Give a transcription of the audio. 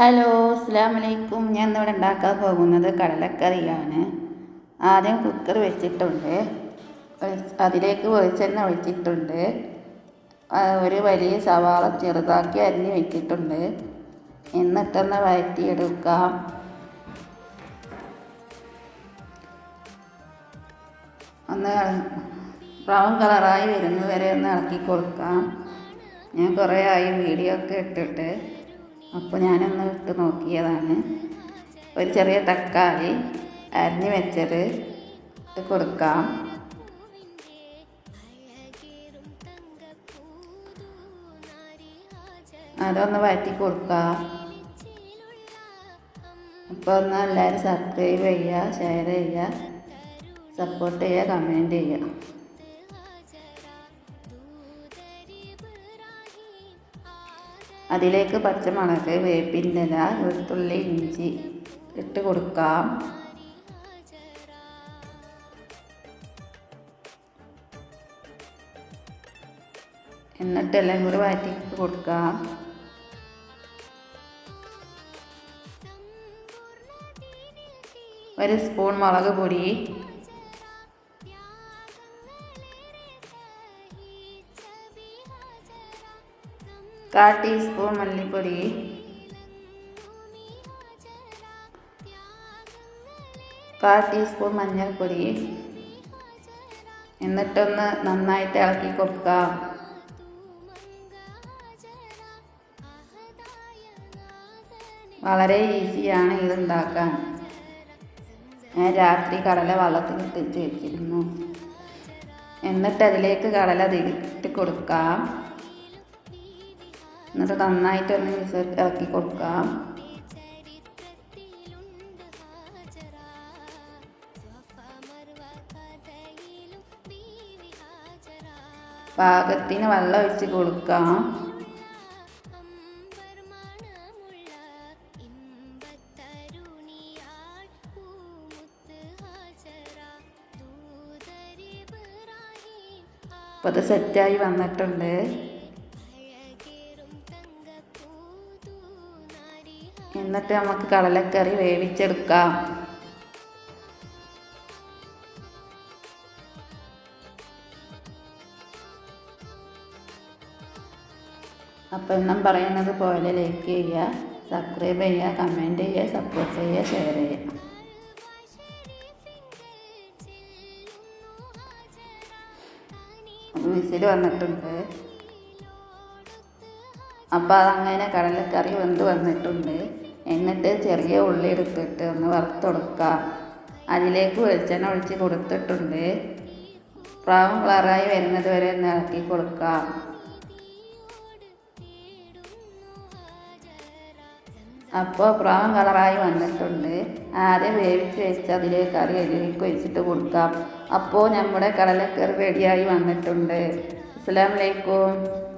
Hello അസ്സാം വലൈക്കും ഞാൻ ഇന്നിവിടെ ഉണ്ടാക്കാൻ പോകുന്നത് കടലക്കറിയാണ്. ആദ്യം കുക്കർ വെച്ചിട്ടുണ്ട്. അതിലേക്ക് വെളിച്ചെണ്ണ ഒഴിച്ചിട്ടുണ്ട്. ഒരു വലിയ സവാള ചെറുതാക്കി അരിഞ്ഞ് വെച്ചിട്ടുണ്ട്. എന്നിട്ടൊന്ന് വഴറ്റിയെടുക്കാം. ഒന്ന് ബ്രൗൺ കളറായി വരുന്നവരെ ഒന്ന് ഇളക്കി കൊടുക്കാം. ഞാൻ കുറേ ആയി വീഡിയോ ഒക്കെ ഇട്ടിട്ട്. അപ്പോൾ ഞാനൊന്ന് ഇട്ട് നോക്കിയതാണ്. ഒരു ചെറിയ തക്കാളി അരിഞ്ഞ് വെച്ചത് ഇട്ട് കൊടുക്കാം. അതൊന്ന് വഴറ്റി കൊടുക്കാം. അപ്പോൾ ഒന്ന് എല്ലാവരും സബ്സ്ക്രൈബ് ചെയ്യുക ഷെയർ ചെയ്യുക സപ്പോർട്ട് ചെയ്യുക കമന്റ് ചെയ്യുക. അതിലേക്ക് പച്ചമുളക് വേപ്പിന്റെ ഇല വെളുത്തുള്ളി ഇഞ്ചി ഇട്ട് കൊടുക്കാം. എന്നിട്ട് എല്ലാം കൂടി വാറ്റി കൊടുക്കാം. ഒരു സ്പൂൺ മുളക് പൊടി കാൽ ടീസ്പൂൺ മല്ലിപ്പൊടി. കാൽ ടീസ്പൂൺ മഞ്ഞൾപ്പൊടി. എന്നിട്ടൊന്ന് നന്നായിട്ട് ഇളക്കി കൊടുക്കാം. വളരെ ഈസിയാണ് ഇത് ഉണ്ടാക്കാൻ. ഞാൻ രാത്രി കടല വെള്ളത്തിലിട്ട് വെച്ചിരുന്നു. എന്നിട്ട് അതിലേക്ക് കടല തിരിട്ട് കൊടുക്കാം. എന്നിട്ട് നന്നായിട്ടൊന്ന് ഇറക്കി കൊടുക്കാം പാകത്തിന് വെള്ളം ഒഴിച്ച് കൊടുക്കാം അപ്പോൾ അത് സെറ്റായി വന്നിട്ടുണ്ട്. എന്നിട്ട് നമുക്ക് കടലക്കറി വേവിച്ചെടുക്കാം. അപ്പം എന്നും പറയുന്നത് പോലെ ലൈക്ക് ചെയ്യുക സബ്സ്ക്രൈബ് ചെയ്യുക കമന്റ് ചെയ്യുക സപ്പോർട്ട് ചെയ്യുക ഷെയർ ചെയ്യുക. വിസിൽ വന്നിട്ടുണ്ട്. അപ്പോൾ അതങ്ങനെ കടലക്കറി വെന്ത് വന്നിട്ടുണ്ട്. എന്നിട്ട് ചെറിയ ഉള്ളി എടുത്തിട്ട് ഒന്ന് വറുത്തെടുക്കുക അതിലേക്ക് വെളിച്ചെണ്ണ ഒഴിച്ച് കൊടുത്തിട്ടുണ്ട്. പ്രാവും കളറായി വരുന്നത് വരെ ഒന്ന് ഇളക്കി കൊടുക്കാം. അപ്പോൾ പ്രാവും കളറായി വന്നിട്ടുണ്ട്. ആദ്യം വേവിച്ച് വെച്ച് അതിലേക്ക് കറി അതിലേക്ക് വെച്ചിട്ട് കൊടുക്കാം. അപ്പോൾ നമ്മുടെ കടലക്കറി റെഡിയായി വന്നിട്ടുണ്ട്. അസ്സാം അലൈക്കും.